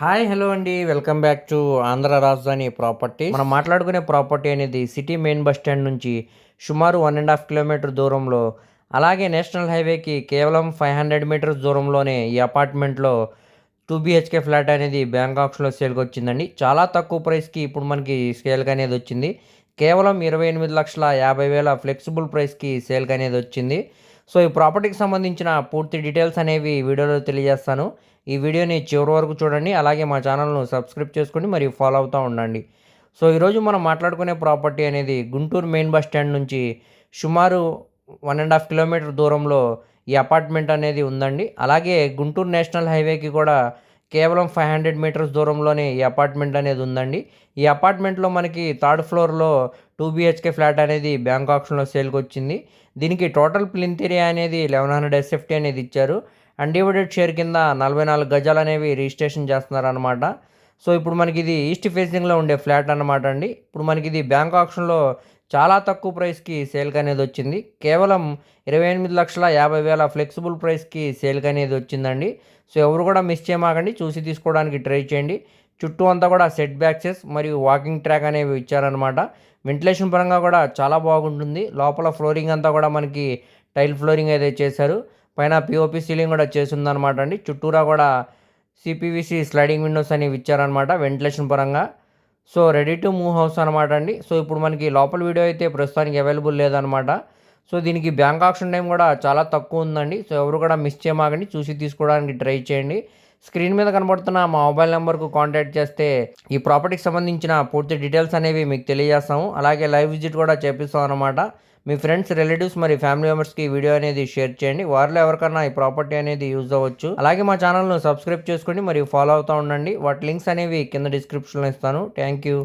Hi hello అండి. Welcome back to Andhra రాజధాని property. మనం మాట్లాడుకునే ప్రాపర్టీ అనేది సిటీ మెయిన్ బస్ స్టాండ్ నుంచి సుమారు వన్ అండ్ హాఫ్ కిలోమీటర్ దూరంలో అలాగే నేషనల్ హైవేకి కేవలం ఫైవ్ హండ్రెడ్ మీటర్స్ దూరంలోనే ఈ అపార్ట్మెంట్లో టూ బీహెచ్కే ఫ్లాట్ అనేది బ్యాంకాక్స్లో సేల్కి వచ్చిందండి. చాలా తక్కువ ప్రైస్కి ఇప్పుడు మనకి సేల్కి అనేది వచ్చింది. కేవలం ఇరవై ఎనిమిది లక్షల యాభై వేల ఫ్లెక్సిబుల్ ప్రైస్కి సేల్కి అనేది వచ్చింది. సో ఈ ప్రాపర్టీకి సంబంధించిన పూర్తి డీటెయిల్స్ అనేవి వీడియోలో తెలియజేస్తాను. ఈ వీడియోని చివరి వరకు చూడండి. అలాగే మా ఛానల్ను సబ్స్క్రైబ్ చేసుకోండి మరియు ఫాలో అవుతూ ఉండండి. సో ఈరోజు మనం మాట్లాడుకునే ప్రాపర్టీ అనేది గుంటూరు మెయిన్ బస్ స్టాండ్ నుంచి సుమారు వన్ అండ్ హాఫ్ కిలోమీటర్ దూరంలో ఈ అపార్ట్మెంట్ అనేది ఉందండి. అలాగే గుంటూరు నేషనల్ హైవేకి కూడా కేవలం ఫైవ్ హండ్రెడ్ మీటర్స్ దూరంలోనే ఈ అపార్ట్మెంట్ అనేది ఉందండి. ఈ అపార్ట్మెంట్లో మనకి థర్డ్ ఫ్లోర్లో టూ బిహెచ్కే ఫ్లాట్ అనేది బ్యాంక్ ఆప్షన్లో సేల్కి వచ్చింది. దీనికి టోటల్ ప్లింత్ ఏరియా అనేది లెవెన్ హండ్రెడ్ ఎస్ఎఫ్టీ అనేది ఇచ్చారు. అన్డివైడెడ్ షేర్ కింద నలభై నాలుగు గజాలు అనేవి రిజిస్ట్రేషన్ చేస్తున్నారు అనమాట సో ఇప్పుడు మనకి ఇది ఈస్ట్ ఫేసింగ్లో ఉండే ఫ్లాట్ అనమాట అండి. ఇప్పుడు మనకి ఇది బ్యాంక్ ఆప్షన్లో చాలా తక్కువ ప్రైస్కి సేల్కి అనేది వచ్చింది. కేవలం ఇరవై ఎనిమిది లక్షల యాభై వేల ఫ్లెక్సిబుల్ ప్రైస్కి సేల్కి అనేది వచ్చిందండి. సో ఎవరు కూడా మిస్ చేయమాకండి. చూసి తీసుకోవడానికి ట్రై చేయండి. చుట్టూ అంతా కూడా సెట్ బ్యాక్సెస్ మరియు వాకింగ్ ట్రాక్ అనేవి ఇచ్చారనమాట వెంటిలేషన్ పరంగా కూడా చాలా బాగుంటుంది. లోపల ఫ్లోరింగ్ అంతా కూడా మనకి టైల్ ఫ్లోరింగ్ అయితే చేశారు. పైన పిఓపి సీలింగ్ కూడా చేసిందనమాట అండి. చుట్టూరా కూడా సిపివిసి స్లైడింగ్ విండోస్ అనేవి ఇచ్చారనమాట వెంటిలేషన్ పరంగా. So ready to move house అనమాట అండి. సో ఇప్పుడు మనకి లోపల వీడియో అయితే ప్రస్తుతానికి అవైలబుల్ లేదనమాట సో దీనికి బ్యాంక్ ఆప్షన్ టైం కూడా చాలా తక్కువ ఉందండి. సో ఎవరు కూడా మిస్ చేయమాగండి చూసి తీసుకోవడానికి ట్రై చేయండి. స్క్రీన్ మీద కనబడుతున్న మా మొబైల్ నెంబర్కు కాంటాక్ట్ చేస్తే ఈ ప్రాపర్టీకి సంబంధించిన పూర్తి డీటెయిల్స్ అనేవి మీకు తెలియజేస్తాము. అలాగే లైవ్ విజిట్ కూడా చేపిస్తాం అనమాట మీ ఫ్రెండ్స్ రిలేటివ్స్ మరి ఫ్యామిలీ మెంబర్స్కి ఈ వీడియో అనేది షేర్ చేయండి. వారిలో ఎవరికన్నా ఈ ప్రాపర్టీ అనేది యూజ్ అవ్వచ్చు. అలాగే మా ఛానల్ను సబ్స్క్రైబ్ చేసుకోండి మరియు ఫాలో అవుతూ ఉండండి. వాటి లింక్స్ అనేవి కింద డిస్క్రిప్షన్లో ఇస్తాను. Thank you.